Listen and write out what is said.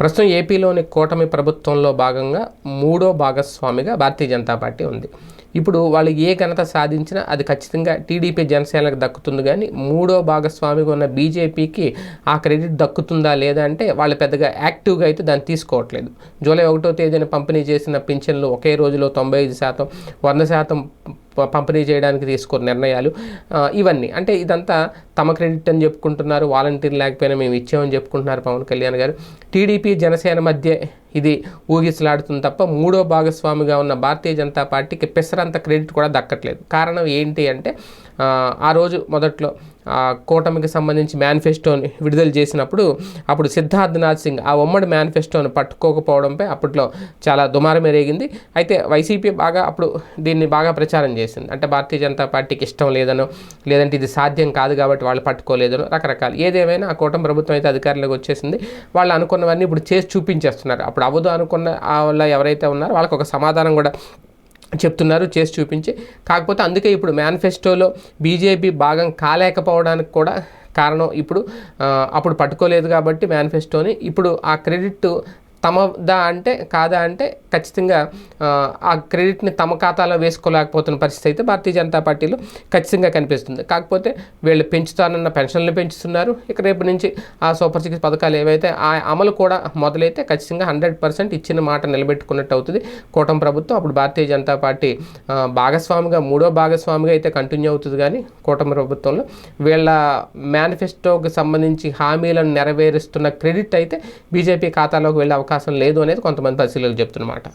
ప్రస్తుతం ఏపీలోని కూటమి ప్రభుత్వంలో భాగంగా మూడో భాగస్వామిగా భారతీయ జనతా పార్టీ ఉంది. ఇప్పుడు వాళ్ళు ఏ ఘనత సాధించినా అది ఖచ్చితంగా టీడీపీ జనసేనకు దక్కుతుంది కానీ మూడో భాగస్వామిగా ఉన్న బీజేపీకి ఆ క్రెడిట్ దక్కుతుందా లేదా అంటే వాళ్ళు పెద్దగా యాక్టివ్గా అయితే దాన్ని తీసుకోవట్లేదు. జూలై ఒకటో తేదీన పంపిణీ చేసిన పింఛన్లు ఒకే రోజులో తొంభై ఐదు శాతం వంద శాతం పంపిణీ చేయడానికి తీసుకున్న నిర్ణయాలు ఇవన్నీ. అంటే ఇదంతా తమ క్రెడిట్ అని చెప్పుకుంటున్నారు వాలంటీర్ లేకపోయినా మేము ఇచ్చామని చెప్పుకుంటున్నారు పవన్ కళ్యాణ్ గారు. టీడీపీ జనసేన మధ్య ఇది ఊగిసలాడుతుంది తప్ప మూడో భాగస్వామిగా ఉన్న భారతీయ జనతా పార్టీకి పెసరంత క్రెడిట్ కూడా దక్కట్లేదు. కారణం ఏంటి అంటే ఆ, రోజు మొదట్లో ఆ కూటమికి సంబంధించి మేనిఫెస్టోని విడుదల చేసినప్పుడు అప్పుడు సిద్ధార్థనాథ్ సింగ్ ఆ ఉమ్మడి మేనిఫెస్టోని పట్టుకోకపోవడంపై అప్పట్లో చాలా దుమారం ఎరేగింది. అయితే వైసీపీ బాగా అప్పుడు దీన్ని బాగా ప్రచారం చేసింది. అంటే భారతీయ జనతా పార్టీకి ఇష్టం లేదనో లేదంటే ఇది సాధ్యం కాదు కాబట్టి వాళ్ళు పట్టుకోలేదనో రకరకాలు. ఏదేమైనా ఆ కూటమి ప్రభుత్వం అయితే అధికారంలోకి వచ్చేసింది. వాళ్ళు అనుకున్నవన్నీ ఇప్పుడు చేసి చూపించేస్తున్నారు. అప్పుడు అవ్వదు అనుకున్న ఆ వాళ్ళ ఎవరైతే ఉన్నారో వాళ్ళకి ఒక సమాధానం కూడా చెప్తున్నారు చేసి చూపించి. కాకపోతే అందుకే ఇప్పుడు మేనిఫెస్టోలో బీజేపీ భాగం కాలేకపోవడానికి కూడా కారణం ఇప్పుడు అప్పుడు పట్టుకోలేదు కాబట్టి మేనిఫెస్టోని ఇప్పుడు ఆ క్రెడిట్ తమదా అంటే కాదా అంటే ఖచ్చితంగా ఆ, క్రెడిట్ని తమ ఖాతాలో వేసుకోలేకపోతున్న పరిస్థితి అయితే భారతీయ జనతా పార్టీలో ఖచ్చితంగా కనిపిస్తుంది. కాకపోతే వీళ్ళు పెంచుతానన్న పెన్షన్లు పెంచుతున్నారు. ఇక రేపు నుంచి ఆ సూపర్ సిక్స్ పథకాలు ఏవైతే ఆ అమలు కూడా మొదలైతే ఖచ్చితంగా హండ్రెడ్ పర్సెంట్ ఇచ్చిన మాట నిలబెట్టుకున్నట్టు అవుతుంది. కూటమి ప్రభుత్వం అప్పుడు భారతీయ జనతా పార్టీ భాగస్వామిగా మూడో భాగస్వామిగా అయితే కంటిన్యూ అవుతుంది కానీ కూటమి ప్రభుత్వంలో వీళ్ళ మేనిఫెస్టోకి సంబంధించి హామీలను నెరవేరుస్తున్న క్రెడిట్ అయితే బీజేపీ ఖాతాలోకి వెళ్ళే అవకాశం లేదు అనేది కొంతమంది పరిశీలకులు చెప్తున్నమాట.